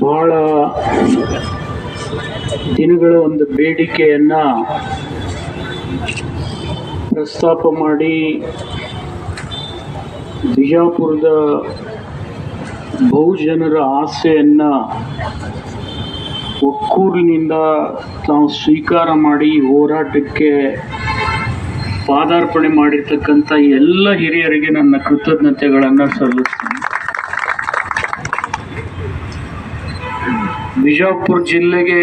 ಬಹಳ ದಿನಗಳ ಒಂದು ಬೇಡಿಕೆಯನ್ನ ಪ್ರಸ್ತಾಪ ಮಾಡಿ ಬಿಜಾಪುರದ ಬಹುಜನರ ಆಸೆಯನ್ನ ಒಕ್ಕೂರಿನಿಂದ ತಾವು ಸ್ವೀಕಾರ ಮಾಡಿ ಹೋರಾಟಕ್ಕೆ ಪಾದಾರ್ಪಣೆ ಮಾಡಿರ್ತಕ್ಕಂಥ ಎಲ್ಲ ಹಿರಿಯರಿಗೆ ನನ್ನ ಕೃತಜ್ಞತೆಗಳನ್ನು ಸಲ್ಲಿಸ್ತೀನಿ. ಬಿಜಾಪುರ ಜಿಲ್ಲೆಗೆ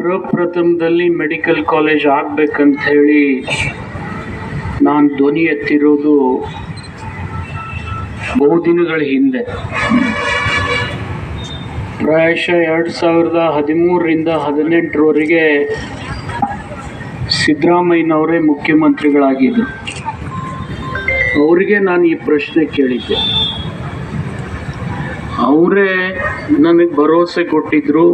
ಪ್ರಪ್ರಥಮದಲ್ಲಿ ಮೆಡಿಕಲ್ ಕಾಲೇಜ್ ಆಗ್ಬೇಕಂತ ಹೇಳಿ ನಾನು ಧ್ವನಿ ಎತ್ತಿರೋದು ಬಹುದಿನಗಳ ಹಿಂದೆ. ಪ್ರಾಯಶಃ ಎರಡು ಸಾವಿರದ ಹದಿಮೂರರಿಂದ ಹದಿನೆಂಟರವರೆಗೆ ಸಿದ್ದರಾಮಯ್ಯನವರೇ ಮುಖ್ಯಮಂತ್ರಿಗಳಾಗಿದ್ದರು. ಅವರಿಗೆ ನಾನು ಈ ಪ್ರಶ್ನೆ ಕೇಳಿದ್ದೆ. ಅವರೇ ನನಗೆ ಭರವಸೆ ಕೊಟ್ಟಿದ್ರು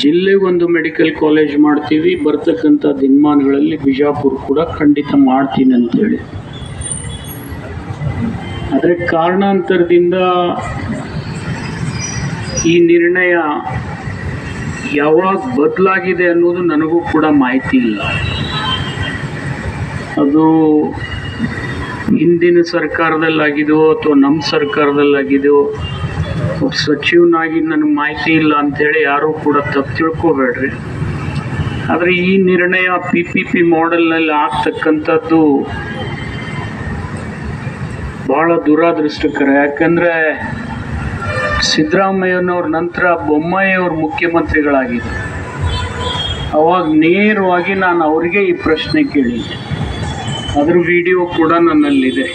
ಜಿಲ್ಲೆಗೊಂದು ಮೆಡಿಕಲ್ ಕಾಲೇಜ್ ಮಾಡ್ತೀವಿ, ಬರ್ತಕ್ಕಂಥ ದಿನಮಾನಗಳಲ್ಲಿ ಬಿಜಾಪುರ ಕೂಡ ಖಂಡಿತ ಮಾಡ್ತೀನಿ ಅಂತೇಳಿ ಆದರೆ ಕಾರಣಾಂತರದಿಂದ ಈ ನಿರ್ಣಯ ಯಾವಾಗ ಬದಲಾಗಿದೆ ಅನ್ನೋದು ನನಗೂ ಕೂಡ ಮಾಹಿತಿ ಇಲ್ಲ. ಅದು ಹಿಂದಿನ ಸರ್ಕಾರದಲ್ಲಾಗಿದೆಯೋ ಅಥವಾ ನಮ್ಮ ಸರ್ಕಾರದಲ್ಲಾಗಿದೆಯೋ ಸಚಿವನಾಗಿ ನನಗೆ ಮಾಹಿತಿ ಇಲ್ಲ ಅಂಥೇಳಿ ಯಾರೂ ಕೂಡ ತಪ್ಪು ತಿಳ್ಕೊಬೇಡ್ರಿ. ಆದರೆ ಈ ನಿರ್ಣಯ ಪಿ ಪಿ ಪಿ ಮಾಡೆಲ್ನಲ್ಲಿ ಆಗ್ತಕ್ಕಂಥದ್ದು ಬಹಳ ದುರಾದೃಷ್ಟಕರ. ಯಾಕಂದರೆ ಸಿದ್ದರಾಮಯ್ಯನವ್ರ ನಂತರ ಬೊಮ್ಮಾಯಿಯವ್ರ ಮುಖ್ಯಮಂತ್ರಿಗಳಾಗಿದ್ದರು ಅವಾಗ ನೇರವಾಗಿ ನಾನು ಅವರಿಗೆ ಈ ಪ್ರಶ್ನೆ ಕೇಳಿದ್ದೆ. ಅದ್ರ ವಿಡಿಯೋ ಕೂಡ ನನ್ನಲ್ಲಿದೆ.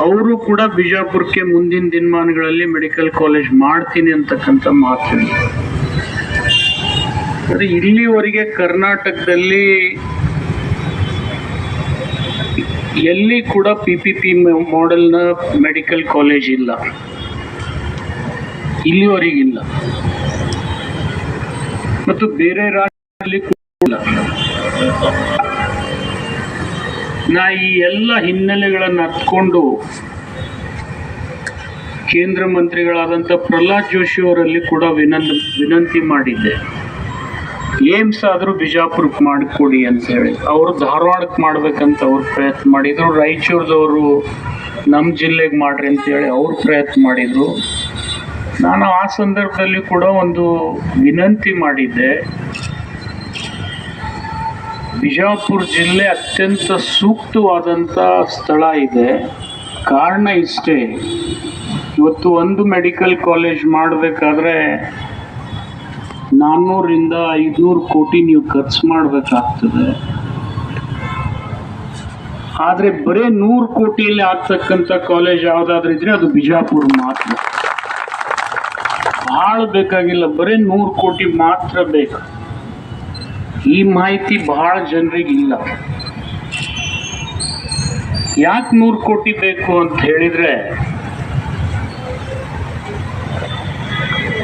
ಅವರು ಕೂಡ ಬಿಜಾಪುರಕ್ಕೆ ಮುಂದಿನ ದಿನಮಾನಗಳಲ್ಲಿ ಮೆಡಿಕಲ್ ಕಾಲೇಜ್ ಮಾಡ್ತೀನಿ ಅಂತಕ್ಕಂಥ ಮಾತು. ಅಂದರೆ ಇಲ್ಲಿವರೆಗೆ ಕರ್ನಾಟಕದಲ್ಲಿ ಎಲ್ಲಿ ಕೂಡ ಪಿ ಪಿ ಪಿ ಮಾಡೆಲ್ನ ಮೆಡಿಕಲ್ ಕಾಲೇಜ್ ಇಲ್ಲ. ಇಲ್ಲಿವರೆಗಿಲ್ಲ. ಮತ್ತು ಬೇರೆ ರಾಜ್ಯದಲ್ಲಿ ಕೂಡ. ನಾ ಈ ಎಲ್ಲ ಹಿನ್ನೆಲೆಗಳನ್ನು ಹತ್ಕೊಂಡು ಕೇಂದ್ರ ಮಂತ್ರಿಗಳಾದಂಥ ಪ್ರಹ್ಲಾದ್ ಜೋಶಿ ಅವರಲ್ಲಿ ಕೂಡ ವಿನಂತ ವಿನಂತಿ ಮಾಡಿದ್ದೆ. ಏಮ್ಸ್ ಆದರೂ ಬಿಜಾಪುರಕ್ಕೆ ಮಾಡಿಕೊಡಿ ಅಂತೇಳಿ ಅವರು ಧಾರವಾಡಕ್ಕೆ ಮಾಡ್ಬೇಕಂತ ಅವ್ರು ಪ್ರಯತ್ನ ಮಾಡಿದರು. ರಾಯಚೂರದವರು ನಮ್ಮ ಜಿಲ್ಲೆಗೆ ಮಾಡ್ರಿ ಅಂತೇಳಿ ಅವ್ರು ಪ್ರಯತ್ನ ಮಾಡಿದರು. ನಾನು ಆ ಸಂದರ್ಭದಲ್ಲಿ ಕೂಡ ಒಂದು ವಿನಂತಿ ಮಾಡಿದ್ದೆ. ಬಿಜಾಪುರ ಜಿಲ್ಲೆ ಅತ್ಯಂತ ಸೂಕ್ತವಾದಂಥ ಸ್ಥಳ ಇದೆ. ಕಾರಣ ಇಷ್ಟೇ. ಇವತ್ತು ಒಂದು ಮೆಡಿಕಲ್ ಕಾಲೇಜ್ ಮಾಡಬೇಕಾದ್ರೆ ನಾನ್ನೂರಿಂದ ಐದುನೂರು ಕೋಟಿ ನೀವು ಖರ್ಚು ಮಾಡಬೇಕಾಗ್ತದೆ. ಆದರೆ ಬರೀ ನೂರು ಕೋಟಿಯಲ್ಲಿ ಆಗ್ತಕ್ಕಂಥ ಕಾಲೇಜ್ ಯಾವುದಾದ್ರೂ ಇದ್ರೆ ಅದು ಬಿಜಾಪುರ ಮಾತ್ರ. ಭಾಳ ಬೇಕಾಗಿಲ್ಲ, ಬರೀ ನೂರು ಕೋಟಿ ಮಾತ್ರ ಬೇಕು. ಈ ಮಾಹಿತಿ ಬಹಳ ಜನರಿಗೆ ಇಲ್ಲ. ಯಾಕೆ ನೂರು ಕೋಟಿ ಬೇಕು ಅಂತ ಹೇಳಿದ್ರೆ,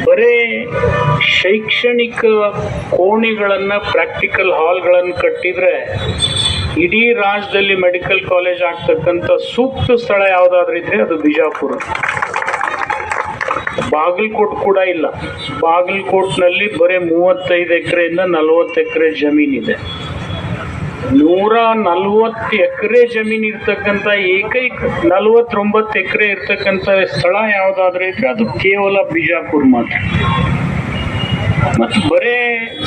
ಬರೇ ಶೈಕ್ಷಣಿಕ ಕೋಣೆಗಳನ್ನು ಪ್ರಾಕ್ಟಿಕಲ್ ಹಾಲ್ಗಳನ್ನು ಕಟ್ಟಿದ್ರೆ, ಇಡೀ ರಾಜ್ಯದಲ್ಲಿ ಮೆಡಿಕಲ್ ಕಾಲೇಜ್ ಆಗ್ತಕ್ಕಂಥ ಸೂಕ್ತ ಸ್ಥಳ ಯಾವುದಾದ್ರೂ ಇದ್ರೆ ಅದು ಬಿಜಾಪುರ. ಬಾಗಲಕೋಟ್ ಕೂಡ ಇಲ್ಲ. ಬಾಗಲಕೋಟ್ನಲ್ಲಿ ಬರೀ ಮೂವತ್ತೈದು ಎಕರೆಯಿಂದ ನಲವತ್ತು ಎಕರೆ ಜಮೀನಿದೆ ನೂರ ನಲ್ವತ್ತು ಎಕರೆ ಜಮೀನು ಇರ್ತಕ್ಕಂಥ ಏಕೈಕ ನಲವತ್ತೊಂಬತ್ತು ಎಕರೆ ಇರ್ತಕ್ಕಂಥ ಸ್ಥಳ ಯಾವುದಾದ್ರೂ ಇದ್ರೆ ಅದು ಕೇವಲ ಬಿಜಾಪುರ್ ಮಾತ್ರ. ಮತ್ತು ಬರೇ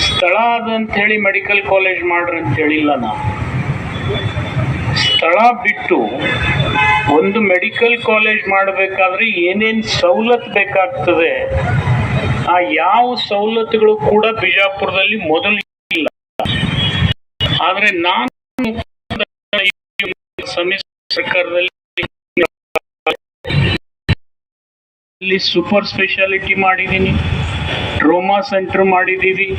ಸ್ಥಳ ಅದಂತ ಹೇಳಿ ಮೆಡಿಕಲ್ ಕಾಲೇಜ್ ಮಾಡ್ರಿ ಅಂತ ಹೇಳಿಲ್ಲ ನಾವು ಸ್ಥಳ ಬಿಟ್ಟು ಒಂದು ಮೆಡಿಕಲ್ ಕಾಲೇಜ್ ಮಾಡಬೇಕಾದ್ರೆ ಏನೇನು ಸವಲತ್ತು ಬೇಕಾಗ್ತದೆ, ಆ ಯಾವ ಸವಲತ್ತುಗಳು ಕೂಡ ಬಿಜಾಪುರದಲ್ಲಿ ಮೊದಲು ಇಲ್ಲ. ಆದರೆ ನಾನು ಸರ್ಕಾರದಲ್ಲಿ ಸೂಪರ್ ಸ್ಪೆಷಾಲಿಟಿ ಮಾಡಿದ್ದೀನಿ, ಟ್ರೋಮಾ ಸೆಂಟರ್ ಮಾಡಿದ್ದೀವಿ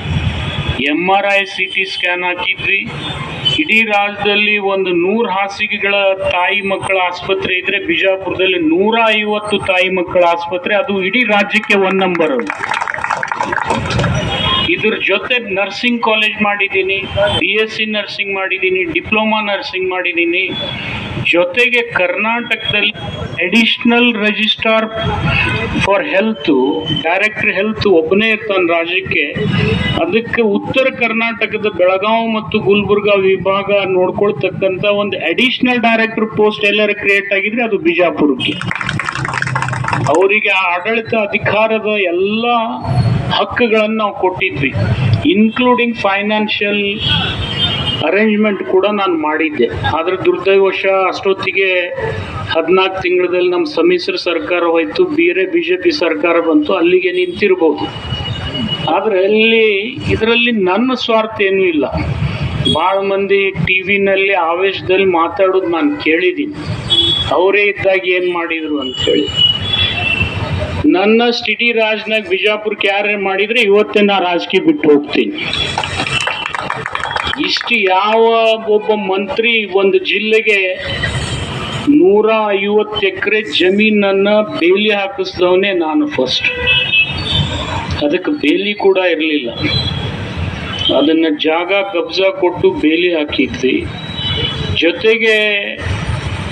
M R I C T scan ಹಾಕಿದ್ವಿ. ಇಡೀ ರಾಜ್ಯದಲ್ಲಿ ಒಂದು ನೂರು ಹಾಸಿಗೆಗಳ ತಾಯಿ ಮಕ್ಕಳ ಆಸ್ಪತ್ರೆ ಇದ್ರೆ ಬಿಜಾಪುರದಲ್ಲಿ ನೂರ ಐವತ್ತು ತಾಯಿ ಮಕ್ಕಳ ಆಸ್ಪತ್ರೆ, ಅದು ಇಡೀ ರಾಜ್ಯಕ್ಕೆ ಒನ್ ನಂಬರ್ ಇದ್ರ ಜೊತೆ ನರ್ಸಿಂಗ್ ಕಾಲೇಜ್ ಮಾಡಿದ್ದೀನಿ ಬಿ ಎಸ್ ಸಿ ನರ್ಸಿಂಗ್ ಮಾಡಿದ್ದೀನಿ ಡಿಪ್ಲೊಮಾ ನರ್ಸಿಂಗ್ ಮಾಡಿದ್ದೀನಿ. ಜೊತೆಗೆ ಕರ್ನಾಟಕದಲ್ಲಿ additional registrar for health director health ಒಬ್ಬನೇ ಇರ್ತಾನೆ ರಾಜ್ಯಕ್ಕೆ. ಅದಕ್ಕೆ ಉತ್ತರ ಕರ್ನಾಟಕದ ಬೆಳಗಾವಿ ಮತ್ತು ಗುಲ್ಬರ್ಗಾ ವಿಭಾಗ ನೋಡ್ಕೊಳ್ತಕ್ಕಂತ ಒಂದು ಅಡಿಷನಲ್ ಡೈರೆಕ್ಟರ್ ಪೋಸ್ಟ್ ಎಲ್ಲರ ಕ್ರಿಯೇಟ್ ಆಗಿದ್ರೆ ಅದು ಬಿಜಾಪುರಕ್ಕೆ. ಅವರಿಗೆ ಆ ಆಡಳಿತ ಅಧಿಕಾರದ ಎಲ್ಲ ಹಕ್ಕುಗಳನ್ನು ನಾವು ಕೊಟ್ಟಿದ್ವಿ ಇನ್ಕ್ಲೂಡಿಂಗ್ ಫೈನಾನ್ಷಿಯಲ್ ಅರೇಂಜ್ಮೆಂಟ್ ಕೂಡ ನಾನು ಮಾಡಿದ್ದೆ. ಆದ್ರೆ ದುರ್ದೈವಶ ಅಷ್ಟೊತ್ತಿಗೆ ಹದಿನಾಲ್ಕು ತಿಂಗಳಲ್ಲಿ ನಮ್ಮ ಸಮ್ಮಿಶ್ರ ಸರ್ಕಾರ ಹೋಯ್ತು, ಬೇರೆ ಬಿ ಜೆ ಪಿ ಸರ್ಕಾರ ಬಂತು, ಅಲ್ಲಿಗೆ ನಿಂತಿರ್ಬೋದು. ಆದರೆ ಅಲ್ಲಿ ಇದರಲ್ಲಿ ನನ್ನ ಸ್ವಾರ್ಥ ಏನೂ ಇಲ್ಲ. ಭಾಳ ಮಂದಿ ಟಿ ವಿನಲ್ಲಿ ಆವೇಶದಲ್ಲಿ ಮಾತಾಡೋದು ನಾನು ಕೇಳಿದ್ದೀನಿ. ಅವರೇ ಇದ್ದಾಗ ಏನು ಮಾಡಿದ್ರು ಅಂತ ಹೇಳಿ. ನನ್ನ ಸ್ಟಿಡಿ ರಾಜ್ನಾಗ ಬಿಜಾಪುರಕ್ಕೆ ಯಾರೇ ಮಾಡಿದರೆ ಇವತ್ತೇ ನಾ ರಾಜಕೀಯ ಬಿಟ್ಟು ಹೋಗ್ತೀನಿ. ಇಷ್ಟು ಯಾವ ಒಬ್ಬ ಮಂತ್ರಿ ಒಂದು ಜಿಲ್ಲೆಗೆ ನೂರ ಐವತ್ತು ಎಕರೆ ಜಮೀನನ್ನ ಬೇಲಿ ಹಾಕಿಸ್ದವನೇ ನಾನು ಫಸ್ಟ್ ಅದಕ್ಕೆ ಬೇಲಿ ಕೂಡ ಇರಲಿಲ್ಲ. ಅದನ್ನ ಜಾಗ ಕಬ್ಜಾ ಕೊಟ್ಟು ಬೇಲಿ ಹಾಕಿದ್ವಿ. ಜೊತೆಗೆ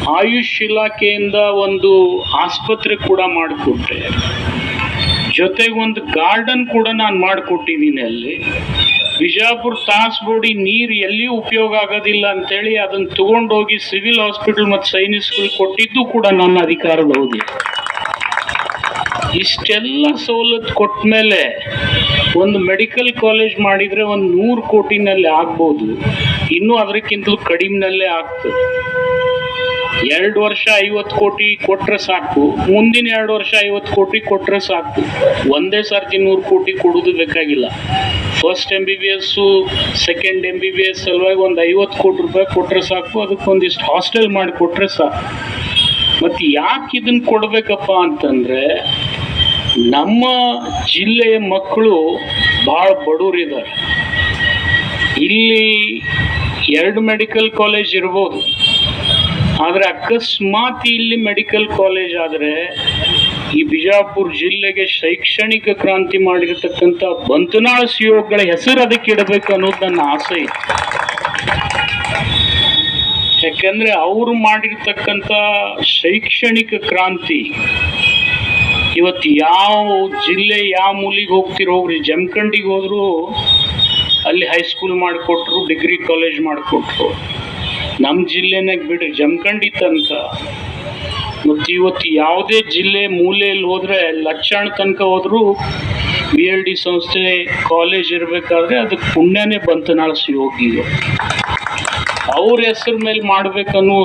ಆಯುಷ್ ಇಲಾಖೆಯಿಂದ ಒಂದು ಆಸ್ಪತ್ರೆ ಕೂಡ ಮಾಡಿಕೊಟ್ಟೆ. ಜೊತೆಗೆ ಒಂದು ಗಾರ್ಡನ್ ಕೂಡ ನಾನು ಮಾಡಿಕೊಟ್ಟಿದ್ದೀನಿ ಅಲ್ಲಿ. ಬಿಜಾಪುರ ತಾಸ್ಬೋಡಿ ನೀರು ಎಲ್ಲಿಯೂ ಉಪಯೋಗ ಆಗೋದಿಲ್ಲ ಅಂತೇಳಿ ಅದನ್ನ ತಗೊಂಡೋಗಿ ಸಿವಿಲ್ ಹಾಸ್ಪಿಟಲ್ ಮತ್ತು ಸೈನಿಕ್ ಸ್ಕೂಲ್ ಕೊಟ್ಟಿದ್ದು ಕೂಡ ನನ್ನ ಅಧಿಕಾರದ ಅವಧಿ. ಇಷ್ಟೆಲ್ಲ ಸವಲತ್ತು ಕೊಟ್ಟ ಮೇಲೆ ಒಂದು ಮೆಡಿಕಲ್ ಕಾಲೇಜ್ ಮಾಡಿದರೆ ಒಂದು ನೂರು ಕೋಟಿನಲ್ಲಿ ಆಗ್ಬೋದು. ಇನ್ನೂ ಅದಕ್ಕಿಂತಲೂ ಕಡಿಮೆನಲ್ಲೇ ಆಗ್ತದೆ. ಎರಡು ವರ್ಷ ಐವತ್ತು ಕೋಟಿ ಕೊಟ್ರೆ ಸಾಕು, ಮುಂದಿನ ಎರಡು ವರ್ಷ ಐವತ್ತು ಕೋಟಿ ಕೊಟ್ರೆ ಸಾಕು. ಒಂದೇ ಸರ್ತಿ ನೂರು ಕೋಟಿ ಕೊಡೋದು ಬೇಕಾಗಿಲ್ಲ. First M B B S second M B B S ಸಲುವಾಗಿ ಒಂದು ಐವತ್ತು ಕೋಟಿ ರೂಪಾಯಿ ಕೊಟ್ಟರೆ ಸಾಕು, ಅದಕ್ಕೆ ಒಂದಿಷ್ಟು ಹಾಸ್ಟೆಲ್ ಮಾಡಿ ಕೊಟ್ಟರೆ ಸಾಕು. ಮತ್ತು ಯಾಕೆ ಇದನ್ನು ಕೊಡಬೇಕಪ್ಪ ಅಂತಂದ್ರೆ, ನಮ್ಮ ಜಿಲ್ಲೆಯ ಮಕ್ಕಳು ಭಾಳ ಬಡವರಿದ್ದಾರೆ ಇಲ್ಲಿ ಎರಡು ಮೆಡಿಕಲ್ ಕಾಲೇಜ್ ಇರ್ಬೋದು. ಆದರೆ ಅಕಸ್ಮಾತ್ ಇಲ್ಲಿ ಮೆಡಿಕಲ್ ಕಾಲೇಜ್ ಆದರೆ ಈ ಬಿಜಾಪುರ ಜಿಲ್ಲೆಗೆ ಶೈಕ್ಷಣಿಕ ಕ್ರಾಂತಿ ಮಾಡಿರತಕ್ಕಂಥ ಬಂತನಾಳ ಸಿಯೋಗಳ ಹೆಸರು ಅದಕ್ಕೆ ಇಡಬೇಕು ಅನ್ನೋದು ನನ್ನ ಆಸೆ ಇತ್ತು ಯಾಕಂದ್ರೆ ಅವರು ಮಾಡಿರ್ತಕ್ಕಂಥ ಶೈಕ್ಷಣಿಕ ಕ್ರಾಂತಿ ಇವತ್ತು ಯಾವ ಜಿಲ್ಲೆ, ಯಾವ ಮೂಲಿಗೆ ಹೋಗ್ತಿರೋ ಹೋಗ್ರಿ ಜಮಖಂಡಿಗೆ ಹೋದ್ರು ಅಲ್ಲಿ ಹೈಸ್ಕೂಲ್ ಮಾಡಿಕೊಟ್ರು ಡಿಗ್ರಿ ಕಾಲೇಜ್ ಮಾಡಿಕೊಟ್ರು. ನಮ್ಮ ಜಿಲ್ಲೆನಾಗ ಬಿಡ್ರಿ ಜಮಖಂಡಿ ತನಕ. ಮತ್ತು ಇವತ್ತು ಯಾವುದೇ ಜಿಲ್ಲೆ ಮೂಲೆಯಲ್ಲಿ ಹೋದರೆ, ಲಕ್ಷಾಣ ತನಕ ಹೋದರೂ ಬಿ ಎಲ್ ಡಿ ಸಂಸ್ಥೆ ಕಾಲೇಜ್ ಇರಬೇಕಾದ್ರೆ ಅದಕ್ಕೆ ಪುಣ್ಯನೇ ಬಂತು ನಾಳೆ ಹೋಗಿ ಅವ್ರ ಹೆಸರು ಮೇಲೆ ಮಾಡಬೇಕನ್ನೋ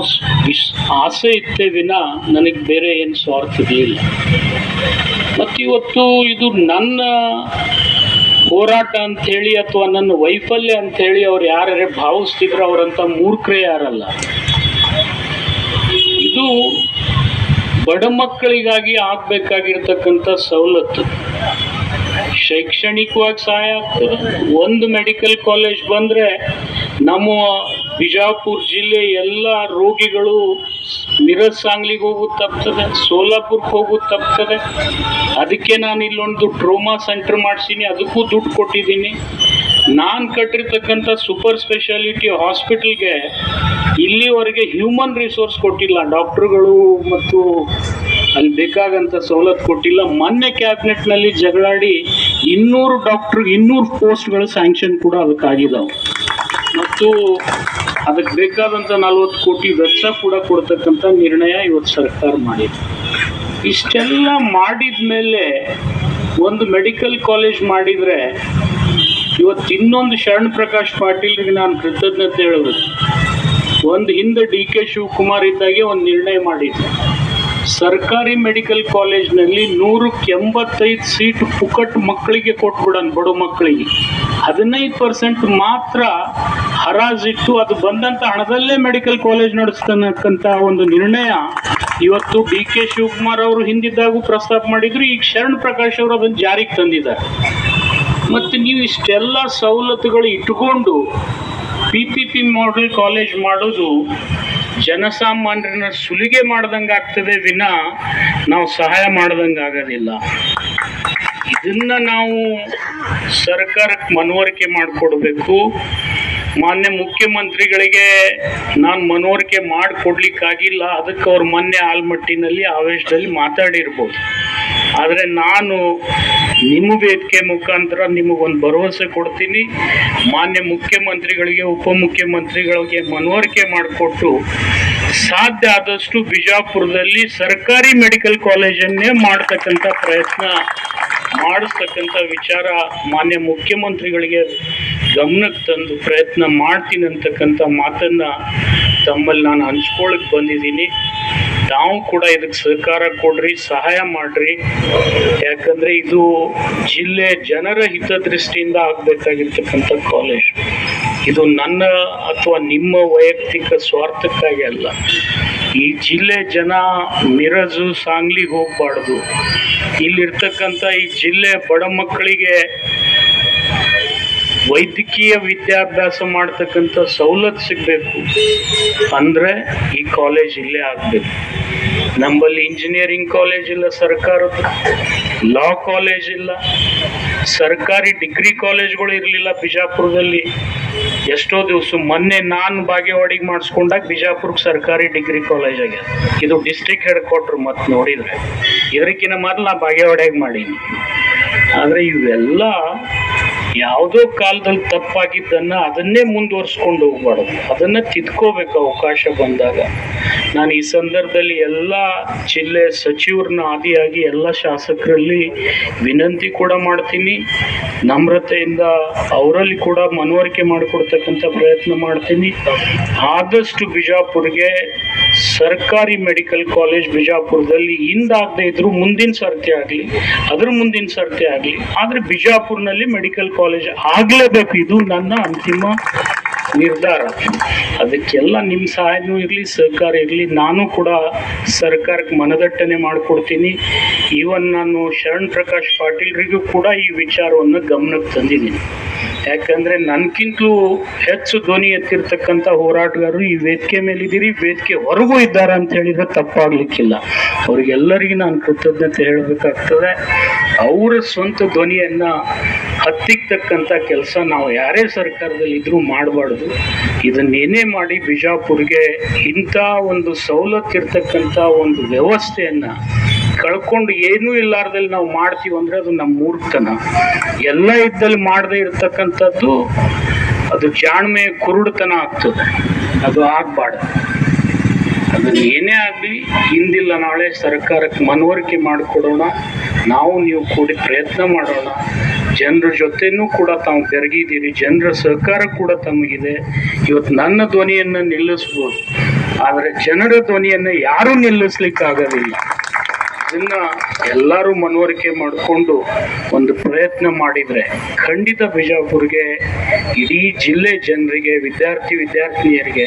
ಆಸೆ ಇತ್ತೇ ವಿನ ನನಗೆ ಬೇರೆ ಏನು ಸ್ವಾರ್ಥ ಇರಲಿಲ್ಲ. ಮತ್ತು ಇವತ್ತು ಇದು ನನ್ನ ಹೋರಾಟ ಅಂತೇಳಿ ಅಥವಾ ನನ್ನ ವೈಫಲ್ಯ ಅಂತೇಳಿ ಅವ್ರು ಯಾರೇ ಭಾವಿಸ್ತಿದ್ರು ಅವರಂತ ಮೂರ್ಖರೇ ಯಾರಲ್ಲ. ಇದು ಬಡ ಮಕ್ಕಳಿಗಾಗಿ ಆಗ್ಬೇಕಾಗಿರ್ತಕ್ಕಂಥ ಸವಲತ್ತು. ಶೈಕ್ಷಣಿಕವಾಗಿ ಸಹಾಯ ಆಗ್ತದೆ. ಒಂದು ಮೆಡಿಕಲ್ ಕಾಲೇಜ್ ಬಂದ್ರೆ ನಮ್ಮ ಬಿಜಾಪುರ ಜಿಲ್ಲೆ ಎಲ್ಲ ರೋಗಿಗಳು ಮಿರಜ್ ಸಾಂಗ್ಲಿಗೆ ಹೋಗೋದು ತಪ್ತದೆ ಸೋಲಾಪುರಕ್ಕೆ ಹೋಗೋದು ತಪ್ತದೆ. ಅದಕ್ಕೆ ನಾನು ಇಲ್ಲೊಂದು ಟ್ರೋಮಾ ಸೆಂಟರ್ ಮಾಡಿಸೀನಿ, ಅದಕ್ಕೂ ದುಡ್ಡು ಕೊಟ್ಟಿದ್ದೀನಿ. ನಾನು ಕಟ್ಟಿರ್ತಕ್ಕಂಥ ಸೂಪರ್ ಸ್ಪೆಷಾಲಿಟಿ ಹಾಸ್ಪಿಟಲ್ಗೆ ಇಲ್ಲಿವರೆಗೆ ಹ್ಯೂಮನ್ ರಿಸೋರ್ಸ್ ಕೊಟ್ಟಿಲ್ಲ. ಡಾಕ್ಟ್ರುಗಳು ಮತ್ತು ಅಲ್ಲಿ ಬೇಕಾಗಂಥ ಸವಲತ್ತು ಕೊಟ್ಟಿಲ್ಲ. ಮೊನ್ನೆ ಕ್ಯಾಬಿನೆಟ್ನಲ್ಲಿ ಜಗಳಾಡಿ ಇನ್ನೂರು ಡಾಕ್ಟ್ರ್, ಇನ್ನೂರು ಪೋಸ್ಟ್ಗಳು ಸ್ಯಾಂಕ್ಷನ್ ಕೂಡ ಅದಕ್ಕಾಗಿದ್ದಾವೆ ಮತ್ತು ಅದಕ್ಕೆ ಬೇಕಾದಂಥ ನಲ್ವತ್ತು ಕೋಟಿ ವೆಚ್ಚ ಕೂಡ ಕೊಡ್ತಕ್ಕಂಥ ನಿರ್ಣಯ ಇವತ್ತು ಸರ್ಕಾರ ಮಾಡಿದೆ. ಇಷ್ಟೆಲ್ಲ ಮಾಡಿದ ಮೇಲೆ ಒಂದು ಮೆಡಿಕಲ್ ಕಾಲೇಜ್ ಮಾಡಿದರೆ ಇವತ್ತು ಇನ್ನೊಂದು ಶರಣ್ ಪ್ರಕಾಶ್ ಪಾಟೀಲ್ಗೆ ನಾನು ಕೃತಜ್ಞತೆ ಹೇಳಬೇಕು ಒಂದು ಹಿಂದೆ ಡಿ ಕೆ ಶಿವಕುಮಾರ್ ಇದ್ದಾಗೆ ಒಂದು ನಿರ್ಣಯ ಮಾಡಿದ್ದೆ ಸರ್ಕಾರಿ ಮೆಡಿಕಲ್ ಕಾಲೇಜ್ನಲ್ಲಿ ನೂರಕ್ಕೆ ಎಂಬತ್ತೈದು ಸೀಟ್ ಪುಕಟ್ ಮಕ್ಕಳಿಗೆ ಕೊಟ್ಬಿಡೋಣ ಬಡ ಮಕ್ಕಳಿಗೆ. ಹದಿನೈದು ಪರ್ಸೆಂಟ್ ಮಾತ್ರ ಹರಾಜಿಟ್ಟು ಅದು ಬಂದಂಥ ಹಣದಲ್ಲೇ ಮೆಡಿಕಲ್ ಕಾಲೇಜ್ ನಡೆಸ್ತಕ್ಕಂಥ ಒಂದು ನಿರ್ಣಯ ಇವತ್ತು ಡಿ ಕೆ ಶಿವಕುಮಾರ್ ಅವರು ಹಿಂದಿದ್ದಾಗೂ ಪ್ರಸ್ತಾಪ ಮಾಡಿದ್ರು, ಈಗ ಶರಣ್ ಪ್ರಕಾಶ್ ಅವರು ಅದನ್ನು ಜಾರಿಗೆ ತಂದಿದ್ದಾರೆ. ಮತ್ತು ನೀವು ಇಷ್ಟೆಲ್ಲ ಸವಲತ್ತುಗಳು ಇಟ್ಟುಕೊಂಡು P P P model college ಮಾಡೋದು ಜನಸಾಮಾನ್ಯರನ್ನ ಸುಲಿಗೆ ಮಾಡ್ದಂಗೆ ಆಗ್ತದೆ ವಿನ ನಾವು ಸಹಾಯ ಮಾಡ್ದಂಗೆ ಆಗೋದಿಲ್ಲ. ಇದನ್ನ ನಾವು ಸರ್ಕಾರಕ್ಕೆ ಮನವರಿಕೆ ಮಾಡಿಕೊಡ್ಬೇಕು. ಮಾನ್ಯ ಮುಖ್ಯಮಂತ್ರಿಗಳಿಗೆ ನಾನು ಮನವರಿಕೆ ಮಾಡಿಕೊಡ್ಲಿಕ್ಕಾಗಿಲ್ಲ. ಅದಕ್ಕೆ ಅವ್ರು ಮೊನ್ನೆ ಆಲ್ಮಟ್ಟಿನಲ್ಲಿ, ಆವೇಶದಲ್ಲಿ ಮಾತಾಡಿರ್ಬೋದು. ಆದರೆ ನಾನು ನಿಮ್ಮ ವೇದಿಕೆ ಮುಖಾಂತರ ನಿಮಗೊಂದು ಭರವಸೆ ಕೊಡ್ತೀನಿ. ಮಾನ್ಯ ಮುಖ್ಯಮಂತ್ರಿಗಳಿಗೆ, ಉಪಮುಖ್ಯಮಂತ್ರಿಗಳಿಗೆ ಮನವರಿಕೆ ಮಾಡಿಕೊಟ್ಟು ಸಾಧ್ಯ ಆದಷ್ಟು ಬಿಜಾಪುರದಲ್ಲಿ ಸರ್ಕಾರಿ ಮೆಡಿಕಲ್ ಕಾಲೇಜನ್ನೇ ಮಾಡ್ತಕ್ಕಂಥ ಪ್ರಯತ್ನ ಮಾಡಿಸ್ತಕ್ಕಂಥ ವಿಚಾರ ಮಾನ್ಯ ಮುಖ್ಯಮಂತ್ರಿಗಳಿಗೆ ಗಮನಕ್ಕೆ ತಂದು ಪ್ರಯತ್ನ ಮಾಡ್ತೀನಿ ಅಂತಕ್ಕಂಥ ಮಾತನ್ನ ತಮ್ಮಲ್ಲಿ ನಾನು ಹಂಚ್ಕೊಳಕ್ ಬಂದಿದ್ದೀನಿ. ತಾವು ಕೂಡ ಇದಕ್ಕೆ ಸಹಕಾರ ಕೊಡ್ರಿ, ಸಹಾಯ ಮಾಡ್ರಿ. ಯಾಕಂದ್ರೆ ಇದು ಜಿಲ್ಲೆ ಜನರ ಹಿತದೃಷ್ಟಿಯಿಂದ ಆಗ್ಬೇಕಾಗಿರ್ತಕ್ಕಂಥ ಕಾಲೇಜ್ ಇದು ನನ್ನ ಅಥವಾ ನಿಮ್ಮ ವೈಯಕ್ತಿಕ ಸ್ವಾರ್ಥಕ್ಕಾಗಿ ಅಲ್ಲ. ಈ ಜಿಲ್ಲೆ ಜನ ಮಿರಜು ಸಾಂಗ್ಲಿಗೆ ಹೋಗ್ಬಾರ್ದು. ಇಲ್ಲಿರ್ತಕ್ಕಂಥ ಈ ಜಿಲ್ಲೆ ಬಡ ಮಕ್ಕಳಿಗೆ ವೈದ್ಯಕೀಯ ವಿದ್ಯಾಭ್ಯಾಸ ಮಾಡ್ತಕ್ಕಂಥ ಸವಲತ್ತು ಸಿಗಬೇಕು. ಅಂದರೆ ಈ ಕಾಲೇಜ್ ಇಲ್ಲೇ ಆಗಬೇಕು. ನಮ್ಮಲ್ಲಿ ಇಂಜಿನಿಯರಿಂಗ್ ಕಾಲೇಜ್ ಇಲ್ಲ ಸರ್ಕಾರದ ಲಾ ಕಾಲೇಜ್ ಇಲ್ಲ. ಸರ್ಕಾರಿ ಡಿಗ್ರಿ ಕಾಲೇಜ್ಗಳು ಇರಲಿಲ್ಲ ಬಿಜಾಪುರದಲ್ಲಿ. ಎಷ್ಟೋ ದಿವಸ ಮೊನ್ನೆ ನಾನು ಬಾಗೇವಾಡಿಗೆ ಮಾಡಿಸ್ಕೊಂಡಾಗ ಬಿಜಾಪುರಕ್ಕೆ ಸರ್ಕಾರಿ ಡಿಗ್ರಿ ಕಾಲೇಜ್ ಆಗ್ಯದ. ಇದು ಡಿಸ್ಟ್ರಿಕ್ಟ್ ಹೆಡ್ ಕ್ವಾರ್ಟರ್ ಮತ್ತೆ ನೋಡಿದರೆ. ಇದಕ್ಕಿಂತ ಮೊದಲು ನಾ ಬಾಗೇವಾಡಿಯಾಗ ಮಾಡೀನಿ. ಆದರೆ ಇವೆಲ್ಲ ಯಾವುದೋ ಕಾಲದಲ್ಲಿ ತಪ್ಪಾಗಿದ್ದನ್ನ ಅದನ್ನೇ ಮುಂದುವರ್ಸ್ಕೊಂಡು ಹೋಗ್ಬಾರ್ದು. ಅದನ್ನ ತಿದ್ಕೋಬೇಕು ಅವಕಾಶ ಬಂದಾಗ. ನಾನು ಈ ಸಂದರ್ಭದಲ್ಲಿ ಎಲ್ಲ ಜಿಲ್ಲೆ ಸಚಿವರನ್ನ ಆದಿಯಾಗಿ ಎಲ್ಲ ಶಾಸಕರಲ್ಲಿ ವಿನಂತಿ ಕೂಡ ಮಾಡ್ತೀನಿ. ನಮ್ರತೆಯಿಂದ ಅವರಲ್ಲಿ ಕೂಡ ಮನವರಿಕೆ ಮಾಡಿಕೊಡ್ತಕ್ಕಂಥ ಪ್ರಯತ್ನ ಮಾಡ್ತೀನಿ. ಆದಷ್ಟು ಬಿಜಾಪುರ್ಗೆ ಸರ್ಕಾರಿ ಮೆಡಿಕಲ್ ಕಾಲೇಜ್ ಬಿಜಾಪುರದಲ್ಲಿ ಹಿಂದಾಗದೇ ಇದ್ರು ಮುಂದಿನ ಸರ್ತಿ ಆಗಲಿ, ಅದ್ರ ಮುಂದಿನ ಸರ್ತಿ ಆಗಲಿ, ಆದರೆ ಬಿಜಾಪುರ್ನಲ್ಲಿ ಮೆಡಿಕಲ್ ಕಾಲೇಜ್ ಆಗಲೇಬೇಕು. ಇದು ನನ್ನ ಅಂತಿಮ ನಿರ್ಧಾರ. ಅದಕ್ಕೆಲ್ಲ ನಿಮ್ಮ ಸಹಾಯನೂ ಇರಲಿ ಸಹಕಾರ ಇರಲಿ. ನಾನು ಕೂಡ ಸರ್ಕಾರಕ್ಕೆ ಮನದಟ್ಟಣೆ ಮಾಡಿಕೊಡ್ತೀನಿ. ಈವನ್ ನಾನು ಶರಣ್ ಪ್ರಕಾಶ್ ಪಾಟೀಲ್ರಿಗೂ ಕೂಡ ಈ ವಿಚಾರವನ್ನು ಗಮನಕ್ಕೆ ತಂದಿದ್ದೀನಿ. ಯಾಕಂದರೆ ನನಗಿಂತಲೂ ಹೆಚ್ಚು ಧ್ವನಿ ಎತ್ತಿರ್ತಕ್ಕಂಥ ಹೋರಾಟಗಾರರು ಈ ವೇದಿಕೆ ಮೇಲಿದ್ದೀರಿ, ವೇದಿಕೆ ಹೊರಗೂ ಇದ್ದಾರೆ ಅಂತ ಹೇಳಿದರೆ ತಪ್ಪಾಗಲಿಕ್ಕಿಲ್ಲ. ಅವ್ರಿಗೆಲ್ಲರಿಗೂ ನಾನು ಕೃತಜ್ಞತೆ ಹೇಳಬೇಕಾಗ್ತದೆ. ಅವರ ಸ್ವಂತ ಧ್ವನಿಯನ್ನು ಹತ್ತಿಕ್ಕತಕ್ಕಂಥ ಕೆಲಸ ನಾವು ಯಾರೇ ಸರ್ಕಾರದಲ್ಲಿ ಇದ್ರೂ ಮಾಡಬಾರ್ದು. ಇದನ್ನೇನೇ ಮಾಡಿ ಬಿಜಾಪುರ್ಗೆ ಇಂಥ ಒಂದು ಸವಲತ್ತಿರ್ತಕ್ಕಂಥ ಒಂದು ವ್ಯವಸ್ಥೆಯನ್ನು ಕಳ್ಕೊಂಡು ಏನೂ ಇಲ್ಲಾರ್ದಲ್ಲಿ ನಾವು ಮಾಡ್ತೀವಿ ಅಂದ್ರೆ ಅದು ನಮ್ಮ ಮೂರ್ತನ. ಎಲ್ಲ ಇದ್ದಲ್ಲಿ ಮಾಡದೇ ಇರ್ತಕ್ಕಂಥದ್ದು ಅದು ಜಾಣ್ಮೆ ಕುರುಡುತನ ಆಗ್ತದೆ. ಅದು ಆಗ್ಬಾರ್ದು. ಅದನ್ನ ಏನೇ ಆಗಲಿ ಹಿಂದಿಲ್ಲ, ನಾಳೆ ಸರ್ಕಾರಕ್ಕೆ ಮನವರಿಕೆ ಮಾಡಿಕೊಡೋಣ. ನಾವು ನೀವು ಕೂಡಿ ಪ್ರಯತ್ನ ಮಾಡೋಣ. ಜನರ ಜೊತೆನೂ ಕೂಡ ತಾವು ಬೆರಗಿದ್ದೀರಿ. ಜನರ ಸಹಕಾರ ಕೂಡ ತಮಗಿದೆ. ಇವತ್ತು ನನ್ನ ಧ್ವನಿಯನ್ನು ನಿಲ್ಲಿಸ್ಬೋದು. ಆದರೆ ಜನರ ಧ್ವನಿಯನ್ನು ಯಾರೂ ನಿಲ್ಲಿಸ್ಲಿಕ್ಕಾಗೋದಿಲ್ಲ. ಇದನ್ನ ಎಲ್ಲರೂ ಮನವರಿಕೆ ಮಾಡಿಕೊಂಡು ಒಂದು ಪ್ರಯತ್ನ ಮಾಡಿದರೆ ಖಂಡಿತ ಬಿಜಾಪುರ್ಗೆ, ಇಡೀ ಜಿಲ್ಲೆ ಜನರಿಗೆ, ವಿದ್ಯಾರ್ಥಿ ವಿದ್ಯಾರ್ಥಿನಿಯರಿಗೆ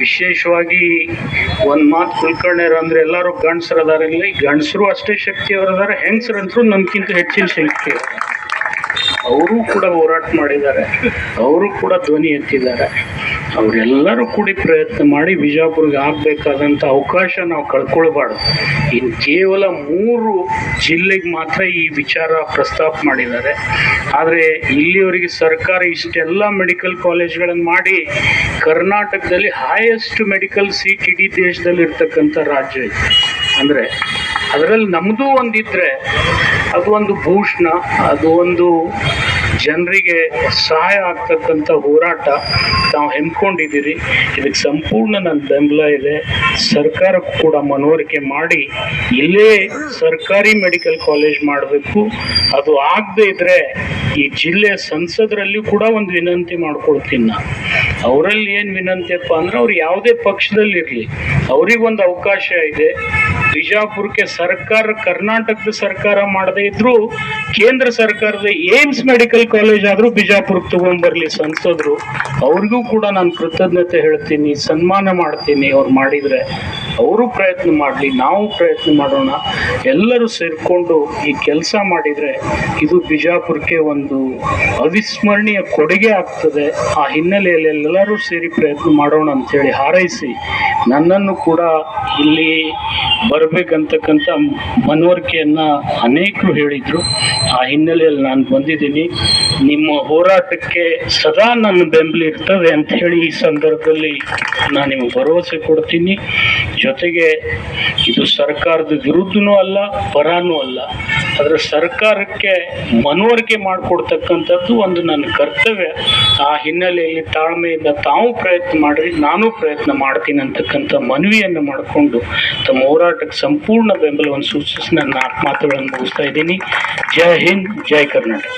ವಿಶೇಷವಾಗಿ ಒಂದು ಮಾತು ಕುಲ್ಕರ್ಣ್ಯರು ಅಂದರೆ ಎಲ್ಲರೂ ಗಂಡಸರದಾರಲ್ಲಿ ಗಂಡಸರು ಅಷ್ಟೇ ಶಕ್ತಿಯವರಿದ್ದಾರೆ ಹೆಂಗಸರಂತರೂ ನಮ್ಗಿಂತ ಹೆಚ್ಚಿನ ಶಕ್ತಿ ಅವರು ಕೂಡ ಹೋರಾಟ ಮಾಡಿದ್ದಾರೆ. ಅವರು ಕೂಡ ಧ್ವನಿ ಎತ್ತಿದ್ದಾರೆ. ಅವರೆಲ್ಲರೂ ಕೂಡಿ ಪ್ರಯತ್ನ ಮಾಡಿ ಬಿಜಾಪುರ್ಗೆ ಆಗಬೇಕಾದಂಥ ಅವಕಾಶ ನಾವು ಕಳ್ಕೊಳ್ಬಾರ್ದು. ಇನ್ನು ಕೇವಲ ಮೂರು ಜಿಲ್ಲೆಗೆ ಮಾತ್ರ ಈ ವಿಚಾರ ಪ್ರಸ್ತಾಪ ಮಾಡಿದ್ದಾರೆ. ಆದರೆ ಇಲ್ಲಿವರೆಗೆ ಸರ್ಕಾರ ಇಷ್ಟೆಲ್ಲ ಮೆಡಿಕಲ್ ಕಾಲೇಜ್ಗಳನ್ನು ಮಾಡಿ ಕರ್ನಾಟಕದಲ್ಲಿ ಹೈಯೆಸ್ಟ್ ಮೆಡಿಕಲ್ ಸೀಟ್ ಇಡೀ ದೇಶದಲ್ಲಿ ಇರ್ತಕ್ಕಂಥ ರಾಜ್ಯ ಇದೆ. ಅಂದರೆ ಅದರಲ್ಲಿ ನಮ್ಮದು ಒಂದಿದ್ರೆ ಅದು ಒಂದು ಭೂಷಣ, ಅದು ಒಂದು ಜನರಿಗೆ ಸಹಾಯ ಆಗ್ತಕ್ಕಂಥ ಹೋರಾಟ ತಾವು ಹೆಮ್ಕೊಂಡಿದ್ದೀರಿ ಇದಕ್ಕೆ ಸಂಪೂರ್ಣ ನನ್ನ ಬೆಂಬಲ ಇದೆ. ಸರ್ಕಾರಕ್ಕೂ ಕೂಡ ಮನವರಿಕೆ ಮಾಡಿ ಇಲ್ಲೇ ಸರ್ಕಾರಿ ಮೆಡಿಕಲ್ ಕಾಲೇಜ್ ಮಾಡಬೇಕು. ಅದು ಆಗದೆ ಇದ್ರೆ ಈ ಜಿಲ್ಲೆಯ ಸಂಸದರಲ್ಲಿ ಕೂಡ ಒಂದು ವಿನಂತಿ ಮಾಡ್ಕೊಳ್ತೀನಿ ನಾನು. ಅವರಲ್ಲಿ ಏನು ವಿನಂತಿಯಪ್ಪ ಅಂದ್ರೆ ಅವ್ರು ಯಾವುದೇ ಪಕ್ಷದಲ್ಲಿರಲಿ ಅವ್ರಿಗೊಂದು ಅವಕಾಶ ಇದೆ. ಬಿಜಾಪುರಕ್ಕೆ ಸರ್ಕಾರ, ಕರ್ನಾಟಕದ ಸರ್ಕಾರ ಮಾಡದೇ ಇದ್ರು ಕೇಂದ್ರ ಸರ್ಕಾರದ ಏಮ್ಸ್ ಮೆಡಿಕಲ್ ಕಾಲೇಜ್ ಆದರೂ ಬಿಜಾಪುರಕ್ಕೆ ತಗೊಂಡ್ಬರ್ಲಿ ಸಂಸದರು. ಅವ್ರಿಗೂ ಕೂಡ ನಾನು ಕೃತಜ್ಞತೆ ಹೇಳ್ತೀನಿ ಸನ್ಮಾನ ಮಾಡ್ತೀನಿ ಅವ್ರು ಮಾಡಿದ್ರೆ. ಅವರು ಪ್ರಯತ್ನ ಮಾಡಲಿ, ನಾವು ಪ್ರಯತ್ನ ಮಾಡೋಣ. ಎಲ್ಲರೂ ಸೇರಿಕೊಂಡು ಈ ಕೆಲಸ ಮಾಡಿದರೆ ಇದು ಬಿಜಾಪುರಕ್ಕೆ ಒಂದು ಅವಿಸ್ಮರಣೀಯ ಕೊಡುಗೆ ಆಗ್ತದೆ. ಆ ಹಿನ್ನೆಲೆಯಲ್ಲಿ ಎಲ್ಲರೂ ಸೇರಿ ಪ್ರಯತ್ನ ಮಾಡೋಣ ಅಂತೇಳಿ ಹಾರೈಸಿ, ನನ್ನನ್ನು ಕೂಡ ಇಲ್ಲಿ ಬರಬೇಕಂತಕ್ಕಂಥ ಮನವರಿಕೆಯನ್ನು ಅನೇಕರು ಹೇಳಿದರು. ಆ ಹಿನ್ನೆಲೆಯಲ್ಲಿ ನಾನು ಬಂದಿದ್ದೀನಿ. ನಿಮ್ಮ ಹೋರಾಟಕ್ಕೆ ಸದಾ ನನ್ನ ಬೆಂಬಲ ಇರ್ತದೆ ಅಂತ ಹೇಳಿ ಈ ಸಂದರ್ಭದಲ್ಲಿ ನಾನು ನಿಮಗೆ ಭರವಸೆ ಕೊಡ್ತೀನಿ. ಜೊತೆಗೆ ಇದು ಸರ್ಕಾರದ ವಿರುದ್ಧನೂ ಅಲ್ಲ, ಪರಾನೂ ಅಲ್ಲ. ಅದರ ಸರ್ಕಾರಕ್ಕೆ ಮನವರಿಕೆ ಮಾಡಿಕೊಡ್ತಕ್ಕಂಥದ್ದು ಒಂದು ನನ್ನ ಕರ್ತವ್ಯ. ಆ ಹಿನ್ನೆಲೆಯಲ್ಲಿ ತಾಳ್ಮೆಯಿಂದ ತಾವು ಪ್ರಯತ್ನ ಮಾಡ್ರಿ, ನಾನು ಪ್ರಯತ್ನ ಮಾಡ್ತೀನಿ ಅಂತಕ್ಕಂಥ ಮನವಿಯನ್ನು ಮಾಡಿಕೊಂಡು ತಮ್ಮ ಹೋರಾಟಕ್ಕೆ ಸಂಪೂರ್ಣ ಬೆಂಬಲವನ್ನು ಸೂಚಿಸಿ ನನ್ನ ಆತ್ಮಾತ್ಮಗಳನ್ನು ಮುಗಿಸ್ತಾ ಇದ್ದೀನಿ. ಜೈ ಹಿಂದ್, ಜೈ ಕರ್ನಾಟಕ.